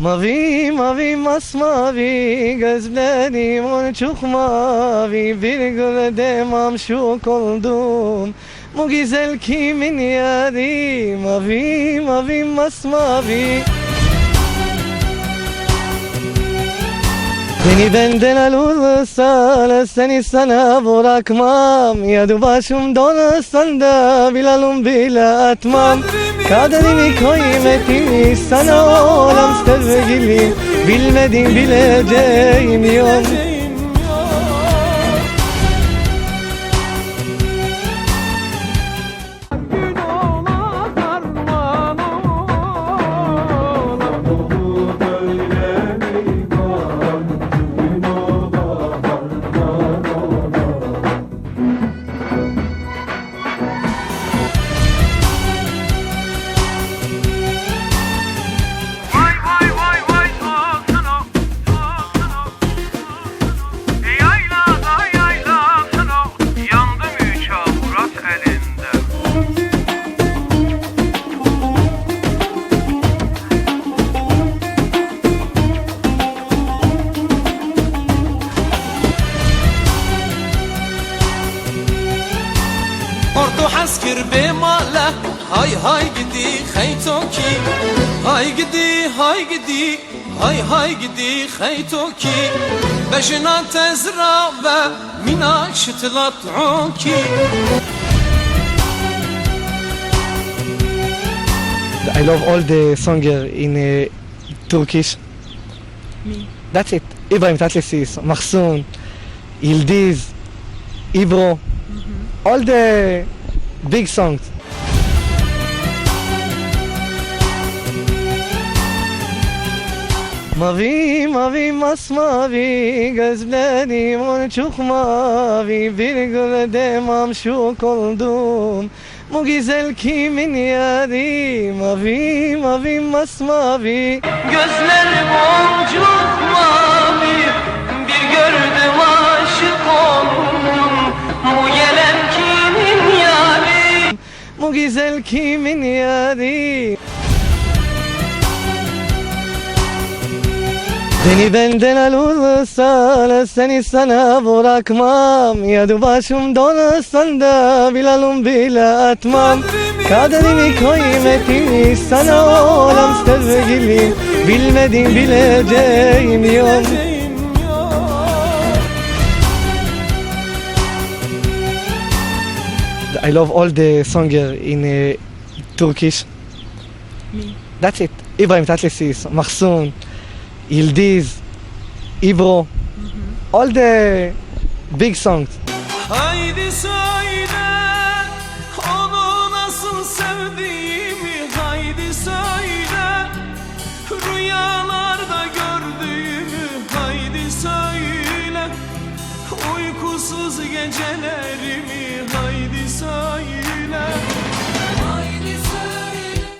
Mavi mavi masmavi gözlerim çok mavi. Bir gölde mamşuk oldum Bu güzel kimin yari? Mavi mavi masmavi. Beni benden al olursa seni sana bırakmam. Ya başım donarsan da bilalım bile atmam Kaderimi kıymetini sana olam sevgilim Bilmedim bileceğim yok Ordu haskir be mala Hay hay gidi khaytoki Hay gidi hay gidi Hay hay gidi khaytoki Bejna tezra ve mina şıtlat oki I love all the songer in uh, Turkish. Me. That's it. Ibrahim Tatlesis, Mahsun, Yildiz, Ibro. All the big songs Mavi mavi masmavi gözlerim çok mavi. Bir gölde mamşuk oldum. Bu güzel kimin yari? Mavi mavi masmavi. Gözler boncuk bu güzel kimin yari? Beni benden al olursa seni sana bırakmam. Ya başım donarsan da bilalım bile atmam. Kaderimi kıymetini sana olam sevgilim. Bilmedim bileceğim yok I love all the songer in uh, Turkish. Me. That's it. Ibrahim Tatlesis, Mahsun, Yildiz, Ibro. All the big songs uykusuz gecelerimi Haydi söyle